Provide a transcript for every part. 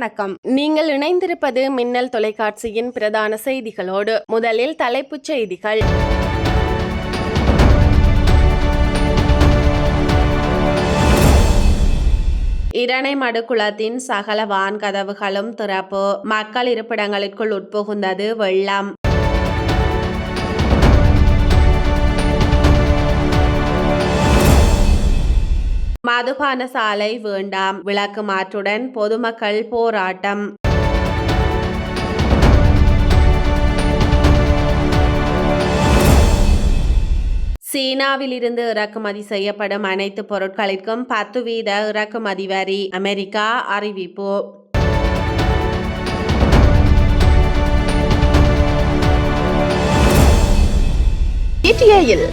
வணக்கம். நீங்கள் இணைந்திருப்பது மின்னல் தொலைக்காட்சியின் பிரதான செய்திகளோடு முதலில் தலைப்புச் செய்திகள். இரணை மடுக்குளத்தின் சகல வான்கதவுகளும் திறப்பு. மக்கள் இருப்பிடங்களுக்குள் உட்புகுந்தது வெள்ளம். மதுபான சாலை வேண்டாம். விளக்கு மாற்றுடன் பொதுமக்கள் போராட்டம். சீனாவிலிருந்து இறக்குமதி செய்யப்படும் அனைத்து பொருட்களுக்கும் பத்து வீத இறக்குமதி வரி. அமெரிக்கா அறிவிப்பு.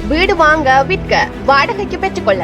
வீடு வாங்க விற்க வாடகைக்கு பெற்றுக்கொள்ள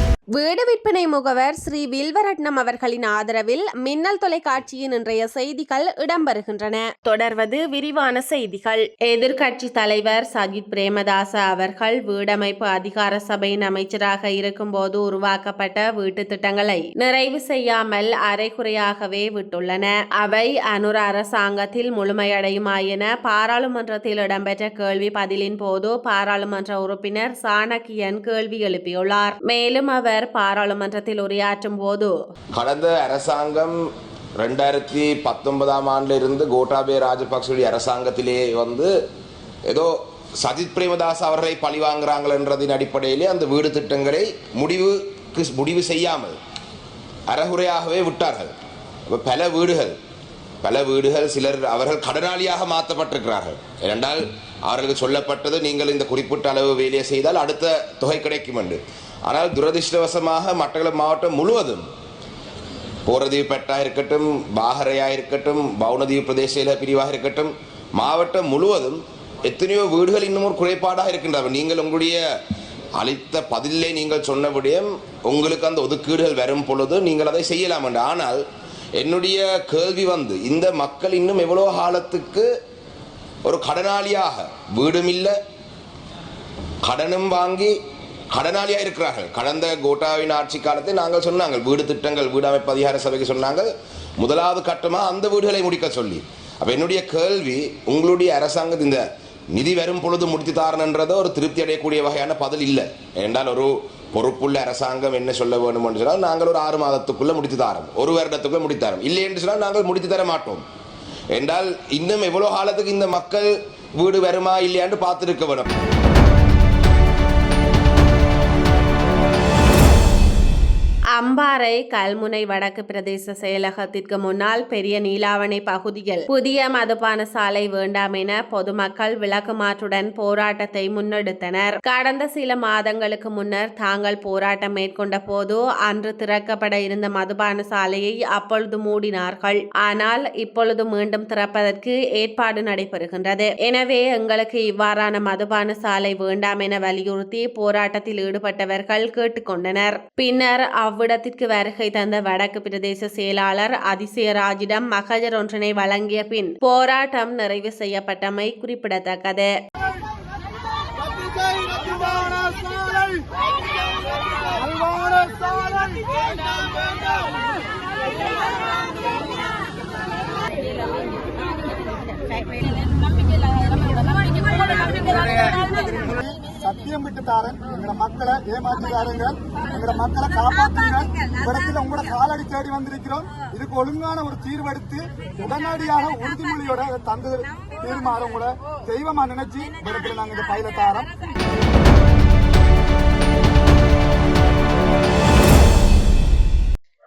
வீடு விற்பனை முகவர் ஸ்ரீ வில்வரட்னம் அவர்களின் ஆதரவில் மின்னல் தொலைக்காட்சியின் இன்றைய செய்திகள் இடம்பெறுகின்றன. தொடர்வது விரிவான செய்திகள். எதிர்க்கட்சி தலைவர் சஜித் பிரேமதாச அவர்கள் வீடமைப்பு அதிகார சபையின் அமைச்சராக இருக்கும்போது உருவாக்கப்பட்ட வீட்டு திட்டங்களை நிறைவு செய்யாமல் அரைகுறையாகவே விட்டுள்ளன. அவை அனுர அரசாங்கத்தில் முழுமையடையுமா என பாராளுமன்றத்தில் இடம்பெற்ற கேள்வி பதிலின் போது பாராளுமன்ற உறுப்பினர் சாணக்கியன் கேள்வி எழுப்பியுள்ளார். மேலும் அவர் பாராளுமன்றத்தில் உரையாற்றும் போது கடந்த அரசாங்கம் ரெண்டாயிரத்தி பத்தொன்பதாம் ஆண்டுல இருந்து கோட்டாபே ராஜபக்சவுடைய அரசாங்கத்திலே வந்து ஏதோ சஜித் பிரேமதாஸ் அவர்களை பழி பழிவாங்குறாங்கன்றதின் அடிப்படையிலே அந்த வீடு திட்டங்களை முடிவுக்கு முடிவு செய்யாமல் அறகுறையாகவே விட்டார்கள். இப்போ பல வீடுகள் பல வீடுகள் சிலர் அவர்கள் கடனாளியாக மாற்றப்பட்டிருக்கிறார்கள். ஏனென்றால் அவர்களுக்கு சொல்லப்பட்டது நீங்கள் இந்த குறிப்பிட்ட அளவு வேலையை செய்தால் அடுத்த தொகை கிடைக்கும் என்று ஆனால் துரதிர்ஷ்டவசமாக மட்டக்களப்பு மாவட்டம் முழுவதும் போரதீவு பெட்டாக இருக்கட்டும் பாகரையாக இருக்கட்டும் பவுனதீவு பிரதேச பிரிவாக இருக்கட்டும் மாவட்டம் முழுவதும் எத்தனையோ வீடுகள் இன்னும் ஒரு குறைபாடாக இருக்கின்றன நீங்கள் உங்களுடைய அளித்த பதிலே நீங்கள் சொன்னபடியும் உங்களுக்கு அந்த ஒதுக்கீடுகள் வரும் பொழுது நீங்கள் அதை செய்யலாம் என்று. ஆனால் என்னுடைய கேள்வி வந்து இந்த மக்கள் இன்னும் எவ்வளோ காலத்துக்கு ஒரு கடனாளியாக வீடும் இல்லை கடனும் வாங்கி கடனாளியாக இருக்கிறார்கள். கடந்த கோட்டாவின் ஆட்சி காலத்தை நாங்கள் சொன்னாங்க வீடு திட்டங்கள் வீடு அமைப்பு அதிகார சபைக்கு சொன்னாங்க முதலாவது கட்டமாக அந்த வீடுகளை முடிக்க சொல்லி. அப்போ என்னுடைய கேள்வி உங்களுடைய அரசாங்கம் இந்த நிதி வரும் பொழுது முடித்து தாரணுன்றதை ஒரு திருப்தி அடையக்கூடிய வகையான பதில் இல்லை. என்றால் ஒரு பொறுப்புள்ள அரசாங்கம் என்ன சொல்ல வேண்டும் என்று சொன்னால் நாங்கள் ஒரு ஆறு மாதத்துக்குள்ளே முடித்து தாரோம். ஒரு வருடத்துக்குள்ளே முடித்து தரோம். இல்லை என்று சொன்னால் நாங்கள் முடித்து தர மாட்டோம். என்றால் இன்னும் எவ்வளோ காலத்துக்கு இந்த மக்கள் வீடு வருமா இல்லையான்னு பார்த்துருக்க வேணும். அம்பாறை கல்முனை வடக்கு பிரதேச செயலகத்திற்கு முன்னால் பெரிய நீலாவணை பகுதியில் புதிய மதுபான சாலை வேண்டாம் என பொதுமக்கள் விளக்குமாற்றுடன் போராட்டத்தை முன்னெடுத்தனர். கடந்த சில மாதங்களுக்கு முன்னர் தாங்கள் போராட்டம் மேற்கொண்ட போது அன்று திறக்கப்பட இருந்த மதுபான சாலையை அப்பொழுது மூடினார்கள். ஆனால் இப்பொழுது மீண்டும் திறப்பதற்கு ஏற்பாடு நடைபெறுகின்றது. எனவே எங்களுக்கு இவ்வாறான மதுபான சாலை வேண்டாம் என வலியுறுத்தி போராட்டத்தில் ஈடுபட்டவர்கள் கேட்டுக்கொண்டனர். பின்னர் அவ்விடத்திற்கு வருகை தந்த வடக்கு பிரதேச செயலாளர் அதிசயராஜிடம் மகஜர் ஒன்றினை வழங்கிய பின் போராட்டம் நிறைவு செய்யப்பட்டமை குறிப்பிடத்தக்கது. ரத்திகை ரத்திவான சாலை அல்வான சாலை வேண்டாம் வேண்டாம் சத்தியம் விட்டு தாரன் எங்கட மக்களை ஏமாத்திட்டாருங்க எங்கட மக்களை காப்பாத்துங்க. இடத்துல உங்களோட காலடி தேடி வந்திருக்கிறோம். இதுக்கு ஒழுங்கான ஒரு தீர்வெடுத்து உடனடியாக உறுதிமொழியோட தந்து தீர்மானம் கூட தெய்வமா நினைச்சு இடத்துல நாங்க இந்த பயில தாரோம்.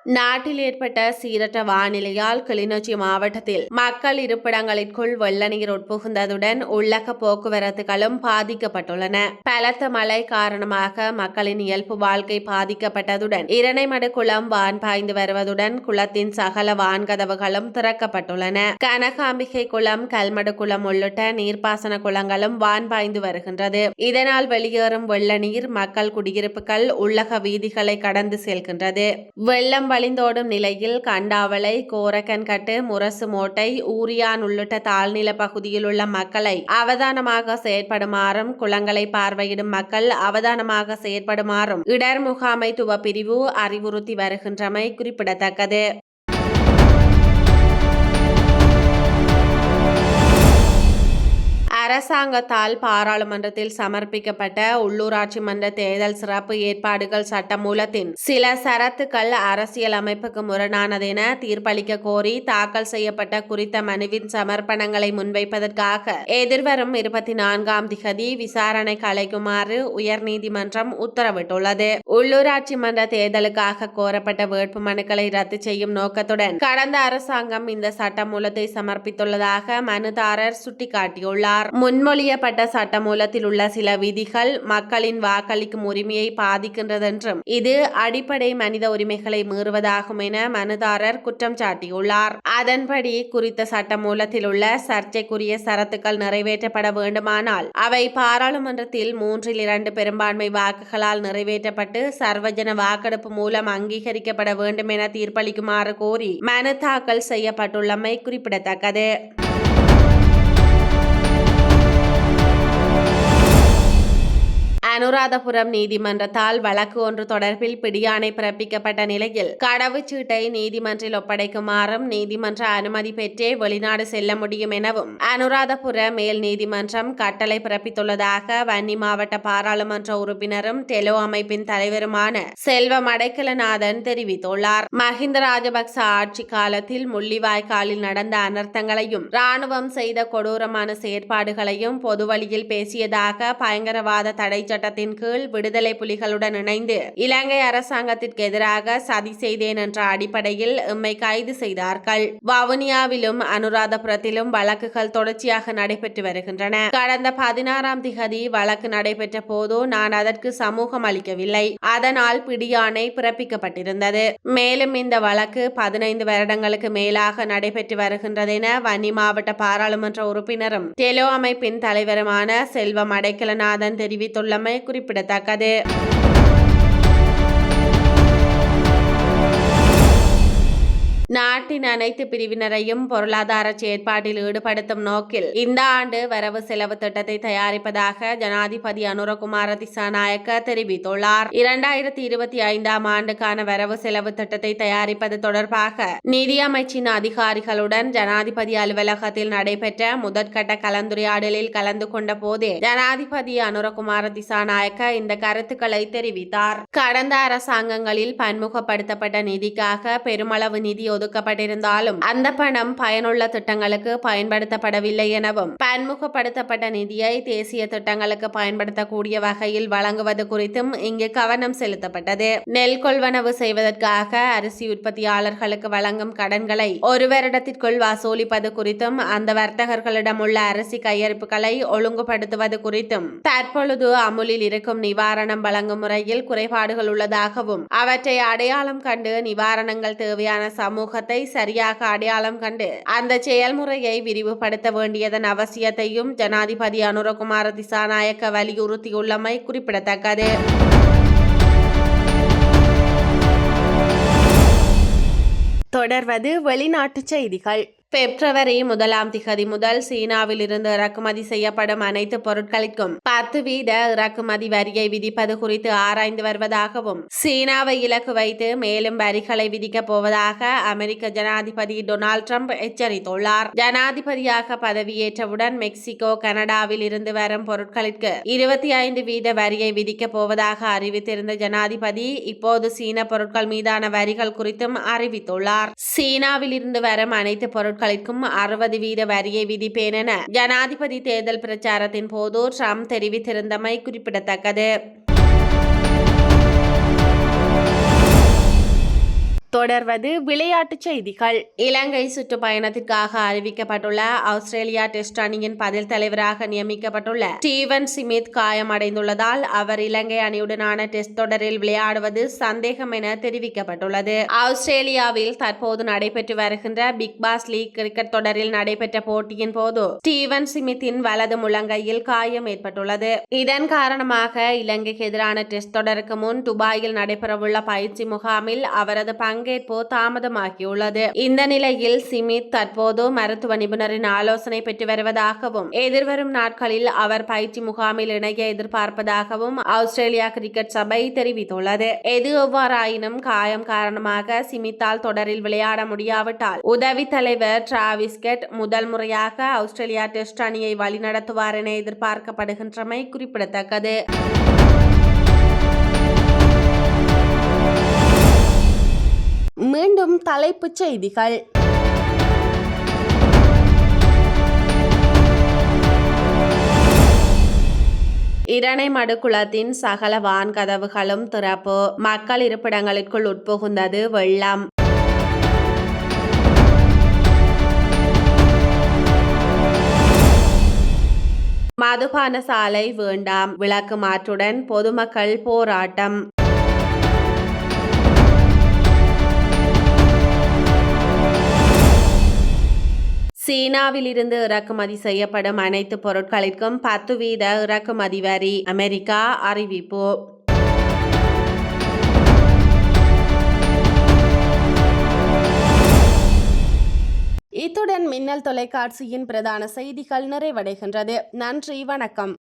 நாட்டில் ஏற்பட்ட சீரற்ற வானிலையால் கிளிநொச்சி மாவட்டத்தில் மக்கள் இருப்பிடங்களிற்குள் வெள்ள நீர் உட்புகுந்ததுடன் உள்ளக போக்குவரத்துகளும் பாதிக்கப்பட்டுள்ளன. பலத்த மழை காரணமாக மக்களின் இயல்பு வாழ்க்கை பாதிக்கப்பட்டதுடன் இரணைமடு குளம் வான் பாய்ந்து வருவதுடன் குளத்தின் சகல வான்கதவுகளும் திறக்கப்பட்டுள்ளன. கனகாம்பிகை குளம் கல்மடு குளம் உள்ளிட்ட நீர்ப்பாசன குளங்களும் வான் பாய்ந்து வருகின்றது. இதனால் வெளியேறும் வெள்ள நீர் மக்கள் குடியிருப்புகள் உள்ளக வீதிகளை கடந்து செல்கின்றது. வெள்ளம் வழிந்தோடும் நிலையில் கண்டாவளை கோரக்கன்கட்டு முரசு மோட்டை ஊரியான் உள்ளிட்ட தாழ்நில பகுதியில் உள்ள மக்களை அவதானமாக செயற்படுமாறும் குளங்களை பார்வையிடும் மக்கள் அவதானமாக செயற்படுமாறும் இடர் முகாமைத்துவ பிரிவு அறிவுறுத்தி வருகின்றமை குறிப்பிடத்தக்கது. அரசாங்கத்தால் பாராளுமன்றத்தில் சமர்ப்பிக்கப்பட்ட உள்ளூராட்சி மன்ற தேர்தல் சிறப்பு ஏற்பாடுகள் சட்டமூலத்தின் சில சரத்துக்கள் அரசியல் அமைப்புக்கு முரணானது என தீர்ப்பளிக்க கோரி தாக்கல் செய்யப்பட்ட குறித்த மனுவின் சமர்ப்பணங்களை முன்வைப்பதற்காக எதிர்வரும் இருபத்தி நான்காம் திகதி விசாரணைக்கு அழைக்குமாறு உயர்நீதிமன்றம் உத்தரவிட்டுள்ளது. உள்ளூராட்சி மன்ற தேர்தலுக்காக கோரப்பட்ட வேட்பு மனுக்களை ரத்து செய்யும் நோக்கத்துடன் கடந்த அரசாங்கம் இந்த சட்டமூலத்தை சமர்ப்பித்துள்ளதாக மனுதாரர் சுட்டிக்காட்டியுள்ளார். முன்மொழியப்பட்ட சட்டமூலத்தில் உள்ள சில விதிகள் மக்களின் வாக்களிக்கும் உரிமையை பாதிக்கின்றதென்றும் இது அடிப்படை மனித உரிமைகளை மீறுவதாகும் என மனுதாரர் குற்றம் சாட்டியுள்ளார். அதன்படி குறித்த சட்டமூலத்தில் உள்ள சர்ச்சைக்குரிய சரத்துக்கள் நிறைவேற்றப்பட வேண்டுமானால் அவை பாராளுமன்றத்தில் மூன்றில் இரண்டு பெரும்பான்மை வாக்குகளால் நிறைவேற்றப்பட்டு சர்வஜன வாக்கெடுப்பு மூலம் அங்கீகரிக்கப்பட வேண்டும் என தீர்ப்பளிக்குமாறு கோரி மனு தாக்கல் செய்யப்பட்டுள்ளமை குறிப்பிடத்தக்கது. அனுராதபுரம் நீதிமன்றத்தால் வழக்கு ஒன்று தொடர்பில் பிடியாணை பிறப்பிக்கப்பட்ட நிலையில் கடவுச்சீட்டை நீதிமன்றில் ஒப்படைக்குமாறும் நீதிமன்ற அனுமதி பெற்றே வெளிநாடு செல்ல முடியும் எனவும் அனுராதபுர மேல் நீதிமன்றம் கட்டளை பிறப்பித்துள்ளதாக வன்னி மாவட்ட பாராளுமன்ற உறுப்பினரும் டெலோ அமைப்பின் தலைவருமான செல்வம் அடைக்கலநாதன் தெரிவித்துள்ளார். மஹிந்த ராஜபக்ச ஆட்சி காலத்தில் முள்ளிவாய்க்காலில் நடந்த அனர்த்தங்களையும் ராணுவம் செய்த கொடூரமான செயற்பாடுகளையும் பொது வழியில் பேசியதாக பயங்கரவாத தடை சட்டத்தின் கீழ் விடுதலை புலிகளுடன் இணைந்து இலங்கை அரசாங்கத்திற்கு எதிராக சதி செய்தேன் என்ற அடிப்படையில் எம்மை கைது செய்தார்கள். வவுனியாவிலும் அனுராதபுரத்திலும் வழக்குகள் தொடர்ச்சியாக நடைபெற்று வருகின்றன. கடந்த பதினாறாம் திகதி வழக்கு நடைபெற்ற போது நான் அதற்கு சமூகம் அளிக்கவில்லை. அதனால் பிடியாணை பிறப்பிக்கப்பட்டிருந்தது. மேலும் இந்த வழக்கு பதினைந்து வருடங்களுக்கு மேலாக நடைபெற்று வருகின்றதென வன்னி மாவட்ட பாராளுமன்ற உறுப்பினரும் டெலோ அமைப்பின் தலைவருமான செல்வம் அடைக்கலநாதன் தெரிவித்துள்ளமை குறிப்பிடத்தக்கது. நாட்டின் அனைத்து பிரிவினரையும் பொருளாதார செயற்பாட்டில் ஈடுபடுத்தும் நோக்கில் இந்த ஆண்டு வரவு செலவு திட்டத்தை தயாரிப்பதாக ஜனாதிபதி அனுரகுமார திசாநாயக்க தெரிவித்துள்ளார். இரண்டாயிரத்தி இருபத்தி ஐந்தாம் ஆண்டுக்கான வரவு செலவு திட்டத்தை தயாரிப்பது தொடர்பாக நிதியமைச்சின் அதிகாரிகளுடன் ஜனாதிபதி அலுவலகத்தில் நடைபெற்ற முதற்கட்ட கலந்துரையாடலில் கலந்து கொண்ட போதே ஜனாதிபதி அனுரகுமார திசாநாயக்க இந்த கருத்துக்களை தெரிவித்தார். கடந்த அரசாங்கங்களில் பன்முகப்படுத்தப்பட்ட நிதிக்காக பெருமளவு நிதி ஒதுக்கப்பட்டிருந்தாலும் அந்த பணம் பயனுள்ள திட்டங்களுக்கு பயன்படுத்தப்படவில்லை எனவும் பன்முகப்படுத்தப்பட்ட நிதியை தேசிய திட்டங்களுக்கு பயன்படுத்தக்கூடிய வகையில் வழங்குவது குறித்தும் இங்கு கவனம் செலுத்தப்பட்டது. நெல் கொள்வனவு செய்வதற்காக அரிசி உற்பத்தியாளர்களுக்கு வழங்கும் கடன்களை ஒரு வருடத்திற்குள் வசூலிப்பது குறித்தும் அந்த வர்த்தகர்களிடம் உள்ள அரிசி கையிருப்புகளை ஒழுங்குபடுத்துவது குறித்தும் தற்பொழுது அமுலில் இருக்கும் நிவாரணம் வழங்கும் முறையில் குறைபாடுகள் உள்ளதாகவும் அவற்றை அடையாளம் கண்டு நிவாரணங்கள் தேவையான சமூக சமூகத்தை சரியாக அடையாளம் கண்டு அந்த செயல்முறையை விரிவுபடுத்த வேண்டியதன் அவசியத்தையும் ஜனாதிபதி அனுரகுமார திசாநாயக்க வலியுறுத்தியுள்ளமை குறிப்பிடத்தக்கது. தொடர்வது வெளிநாட்டுச் செய்திகள். பிப்ரவரி முதலாம் திகதி. முதல் சீனாவில் இருந்து இறக்குமதி செய்யப்படும் அனைத்து பொருட்களுக்கும் பத்து வீத இறக்குமதி வரியை விதிப்பது குறித்து ஆராய்ந்து வருவதாகவும் சீனாவை இலக்கு வைத்து மேலும் வரிகளை விதிக்கப் போவதாக அமெரிக்க ஜனாதிபதி டொனால்ட் ட்ரம்ப் எச்சரித்துள்ளார். ஜனாதிபதியாக பதவியேற்றவுடன் மெக்சிகோ கனடாவில் இருந்து வரும் பொருட்களுக்கு இருபத்தி ஐந்து வீத வரியை விதிக்கப் போவதாக அறிவித்திருந்த ஜனாதிபதி இப்போது சீன பொருட்கள் மீதான வரிகள் குறித்தும் அறிவித்துள்ளார். சீனாவில் இருந்து வரும் அனைத்து பொருட்கள் மக்களுக்கும் அறுபது வீத வரியை விதிப்பேன் என ஜனாதிபதி தேர்தல் பிரச்சாரத்தின் போது ட்ரம்ப் தெரிவித்திருந்தமை குறிப்பிடத்தக்கது. தொடர்வது விளையாட்டுச் செய்திகள். இலங்கை சுற்றுப்பயணத்திற்காக அறிவிக்கப்பட்டுள்ள ஆஸ்திரேலியா டெஸ்ட் அணியின் பதில் தலைவராக நியமிக்கப்பட்டுள்ள ஸ்டீவன் சிமித் காயமடைந்துள்ளதால் அவர் இலங்கை அணியுடனான டெஸ்ட் தொடரில் விளையாடுவது சந்தேகம் என தெரிவிக்கப்பட்டுள்ளது. ஆஸ்திரேலியாவில் தற்போது நடைபெற்று வருகின்ற பிக் பாஸ் லீக் கிரிக்கெட் தொடரில் நடைபெற்ற போட்டியின் போது ஸ்டீவன் சிமித்தின் வலது முழங்கையில் காயம் ஏற்பட்டுள்ளது. இதன் காரணமாக இலங்கைக்கு எதிரான டெஸ்ட் தொடருக்கு முன் துபாயில் நடைபெறவுள்ள பயிற்சி முகாமில் அவரது பங்கு பங்கேற்பு தாமதமாகியுள்ளது. இந்த நிலையில் சிமித் தற்போது மருத்துவ நிபுணரின் ஆலோசனை பெற்று வருவதாகவும் எதிர்வரும் நாட்களில் அவர் பயிற்சி முகாமில் இணைய எதிர்பார்ப்பதாகவும் ஆஸ்திரேலியா கிரிக்கெட் சபை தெரிவித்துள்ளது. எது எவ்வாறாயினும் காயம் காரணமாக சிமித்தால் தொடரில் விளையாட முடியாவிட்டால் உதவி தலைவர் டிராவிஸ்கெட் முதல் முறையாக ஆஸ்திரேலியா டெஸ்ட் அணியை வழிநடத்துவார் என எதிர்பார்க்கப்படுகின்றமை குறிப்பிடத்தக்கது. மீண்டும் தலைப்புச் செய்திகள். இரணை மடுக்குளத்தின் சகல வான்கதவுகளும் திறப்பு. மக்கள் இருப்பிடங்களுக்குள் உட்புகுந்தது வெள்ளம். மதுபான சாலை வேண்டாம். விளக்கு மாற்றுடன் பொதுமக்கள் போராட்டம். சீனாவிலிருந்து இறக்குமதி செய்யப்படும் அனைத்து பொருட்களிற்கும் பத்து வீத இறக்குமதி வரி அமெரிக்கா அறிவிப்பு. இத்துடன் மின்னல் தொலைக்காட்சியின் பிரதான செய்திகள் நிறைவடைகின்றது. நன்றி வணக்கம்.